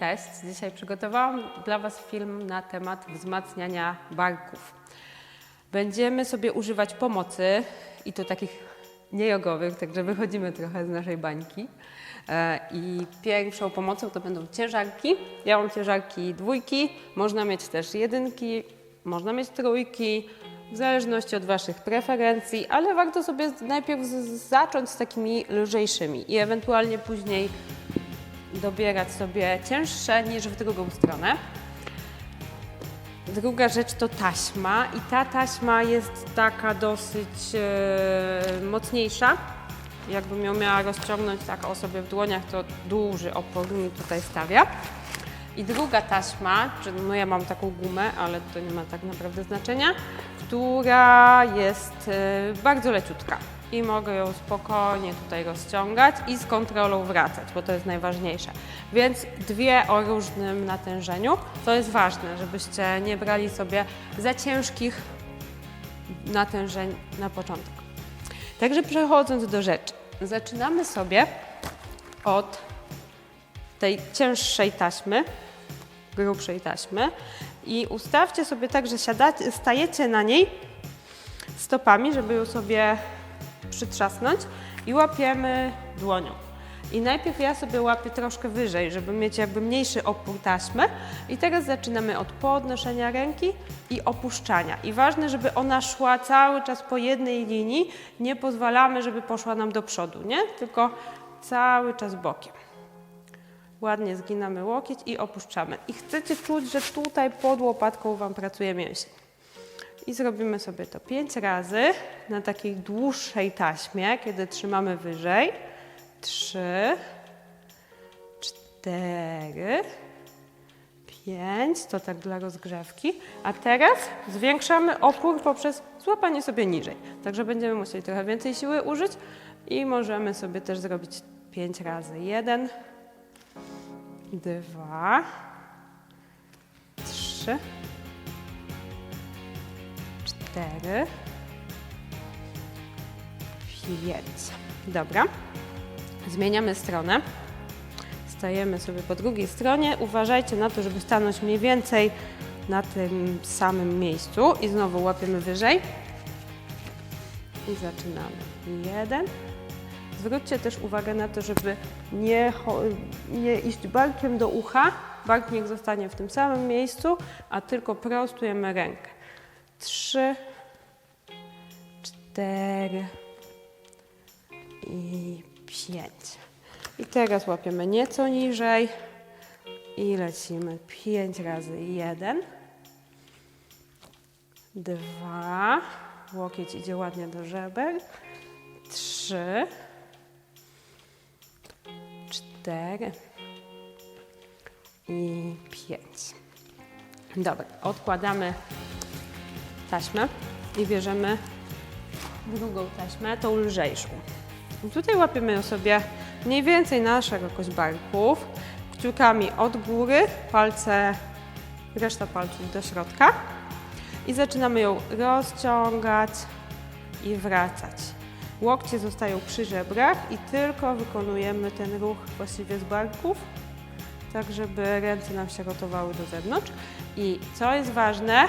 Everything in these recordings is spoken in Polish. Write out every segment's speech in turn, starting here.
Cześć, dzisiaj przygotowałam dla Was film na temat wzmacniania barków. Będziemy sobie używać pomocy i to takich niejogowych, także wychodzimy trochę z naszej bańki. E, I pierwszą pomocą to będą ciężarki. Ja mam ciężarki dwójki, można mieć też jedynki, można mieć trójki, w zależności od Waszych preferencji, ale warto sobie najpierw zacząć z takimi lżejszymi i ewentualnie później dobierać sobie cięższe niż w drugą stronę. Druga rzecz to taśma i ta taśma jest taka dosyć e, mocniejsza. Jakbym ją miała rozciągnąć tak o sobie w dłoniach, to duży opór mi tutaj stawia. I druga taśma, czy no ja mam taką gumę, ale to nie ma tak naprawdę znaczenia, która jest e, bardzo leciutka i mogę ją spokojnie tutaj rozciągać i z kontrolą wracać, bo to jest najważniejsze. Więc dwie o różnym natężeniu. To jest ważne, żebyście nie brali sobie za ciężkich natężeń na początek. Także przechodząc do rzeczy, zaczynamy sobie od tej cięższej taśmy, grubszej taśmy i ustawcie sobie tak, że siadacie, stajecie na niej stopami, żeby ją sobie przytrzasnąć i łapiemy dłonią. I najpierw ja sobie łapię troszkę wyżej, żeby mieć jakby mniejszy opór taśmy. I teraz zaczynamy od podnoszenia ręki i opuszczania. I ważne, żeby ona szła cały czas po jednej linii. Nie pozwalamy, żeby poszła nam do przodu, nie? Tylko cały czas bokiem. Ładnie zginamy łokieć i opuszczamy. I chcecie czuć, że tutaj pod łopatką Wam pracuje mięsień. I zrobimy sobie to pięć razy na takiej dłuższej taśmie, kiedy trzymamy wyżej. Trzy, cztery, pięć, to tak dla rozgrzewki. A teraz zwiększamy opór poprzez złapanie sobie niżej. Także będziemy musieli trochę więcej siły użyć i możemy sobie też zrobić pięć razy. Jeden, dwa, trzy, cztery, pięć. Dobra. Zmieniamy stronę. Stajemy sobie po drugiej stronie. Uważajcie na to, żeby stanąć mniej więcej na tym samym miejscu. I znowu łapiemy wyżej. I zaczynamy. Jeden. Zwróćcie też uwagę na to, żeby nie, nie iść barkiem do ucha. Bark niech zostanie w tym samym miejscu, a tylko prostujemy rękę. Trzy, cztery i pięć. I teraz łapiemy nieco niżej i lecimy pięć razy. Jeden, dwa, łokieć idzie ładnie do żeber, trzy, cztery i pięć. Dobra, odkładamy taśmę i bierzemy drugą taśmę, tą lżejszą. I tutaj łapiemy sobie mniej więcej na szerokość barków, kciukami od góry, palce, reszta palców do środka i zaczynamy ją rozciągać i wracać. Łokcie zostają przy żebrach i tylko wykonujemy ten ruch właściwie z barków, tak żeby ręce nam się rotowały do zewnątrz. I co jest ważne,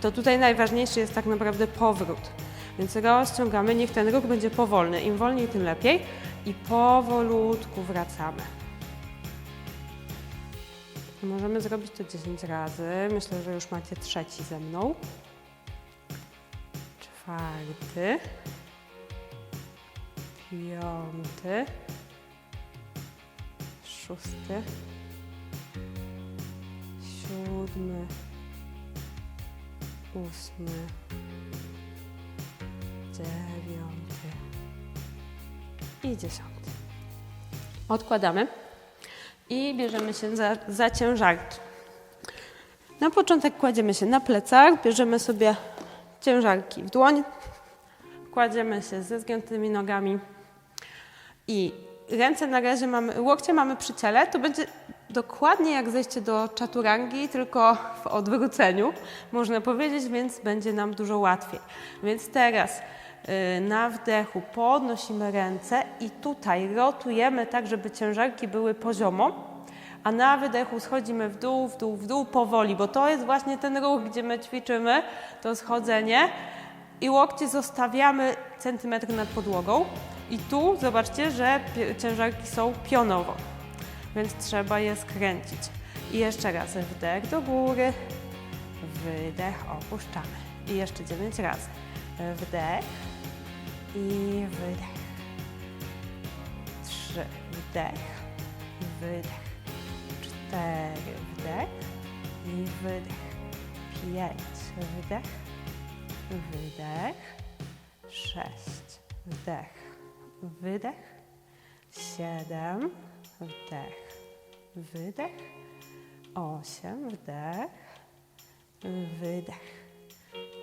to tutaj najważniejszy jest tak naprawdę powrót. Więc rozciągamy, niech ten ruch będzie powolny. Im wolniej, tym lepiej. I powolutku wracamy. Możemy zrobić to 10 razy. Myślę, że już macie trzeci ze mną. Czwarty. Piąty. Szósty. Siódmy. Ósmy dziewiąty i dziesiąty. Odkładamy i bierzemy się za, za ciężarki. Na początek kładziemy się na plecach, bierzemy sobie ciężarki w dłoń, kładziemy się ze zgiętymi nogami i ręce na razie mamy, łokcie mamy przy ciele, to będzie dokładnie jak zejście do czaturangi, tylko w odwróceniu, można powiedzieć, więc będzie nam dużo łatwiej. Więc teraz y, na wdechu podnosimy ręce i tutaj rotujemy tak, żeby ciężarki były poziomo, a na wydechu schodzimy w dół, w dół, w dół powoli, bo to jest właśnie ten ruch, gdzie my ćwiczymy to schodzenie i łokcie zostawiamy centymetr nad podłogą. I tu zobaczcie, że ciężarki są pionowo, więc trzeba je skręcić. I jeszcze raz wdech do góry, wydech, opuszczamy. I jeszcze dziewięć razy. Wdech i wydech. Trzy, wdech, wydech. Cztery, wdech i wydech. Pięć, wdech, wydech. Sześć, wdech, wydech. Siedem, wdech, wydech. Osiem, wdech, wydech.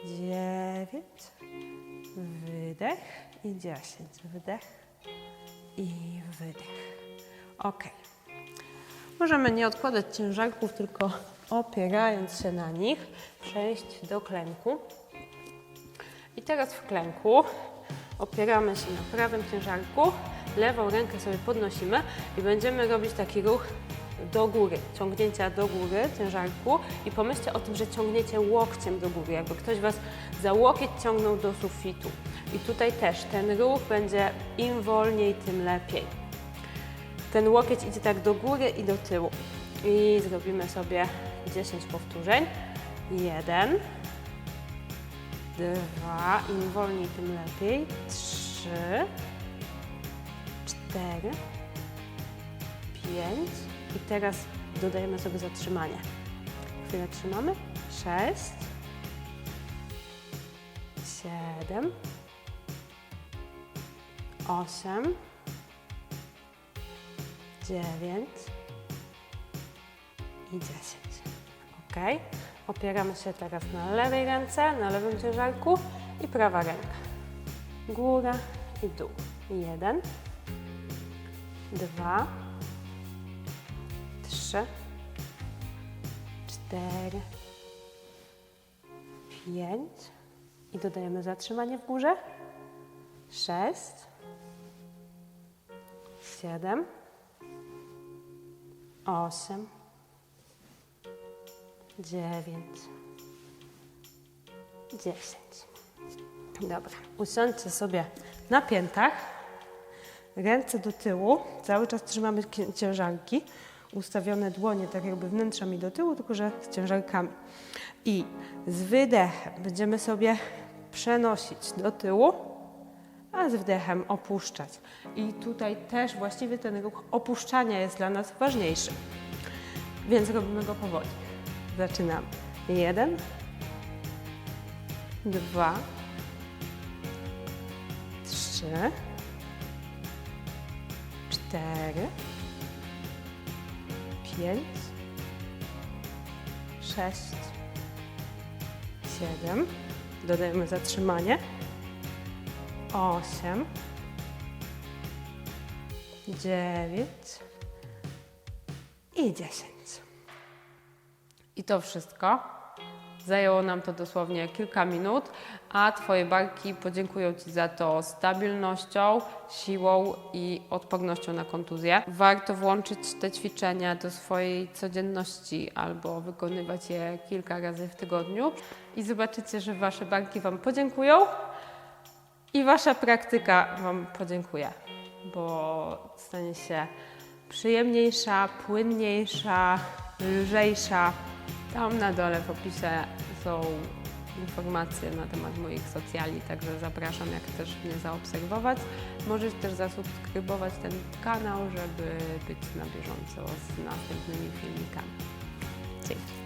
Dziewięć, wydech i dziesięć. Wdech i wydech. Ok. Możemy nie odkładać ciężarków, tylko opierając się na nich, przejść do klęku. I teraz w klęku opieramy się na prawym ciężarku, lewą rękę sobie podnosimy i będziemy robić taki ruch do góry, ciągnięcia do góry ciężarku i pomyślcie o tym, że ciągniecie łokciem do góry, jakby ktoś Was za łokieć ciągnął do sufitu. I tutaj też ten ruch będzie im wolniej, tym lepiej. Ten łokieć idzie tak do góry i do tyłu. I zrobimy sobie 10 powtórzeń. Jeden, dwa, im wolniej, tym lepiej. Trzy, cztery, pięć i teraz dodajemy sobie zatrzymanie. Chwilę trzymamy. Sześć, siedem, osiem, dziewięć i dziesięć. Ok. Opieramy się teraz na lewej ręce, na lewym ciężarku i prawa ręka. Góra i dół. Jeden, dwa, trzy, cztery, pięć i dodajemy zatrzymanie w górze. Sześć, siedem, osiem, dziewięć, dziesięć. Dobra, usiądźcie sobie na piętach, ręce do tyłu, cały czas trzymamy ciężarki, ustawione dłonie tak jakby wnętrzami do tyłu, tylko że z ciężarkami. I z wydechem będziemy sobie przenosić do tyłu, a z wdechem opuszczać. I tutaj też właściwie ten ruch opuszczania jest dla nas ważniejszy. Więc robimy go powoli. Zaczynamy. Jeden, dwa, trzy, cztery, pięć, sześć, siedem. Dodajemy zatrzymanie. Osiem, dziewięć i dziesięć. I to wszystko. Zajęło nam to dosłownie kilka minut, a Twoje barki podziękują Ci za to stabilnością, siłą i odpornością na kontuzję. Warto włączyć te ćwiczenia do swojej codzienności albo wykonywać je kilka razy w tygodniu i zobaczycie, że Wasze barki Wam podziękują i Wasza praktyka Wam podziękuje, bo stanie się przyjemniejsza, płynniejsza, lżejsza. Tam na dole w opisie są informacje na temat moich socjali, także zapraszam, jak też mnie zaobserwować. Możesz też zasubskrybować ten kanał, żeby być na bieżąco z następnymi filmikami. Dzięki.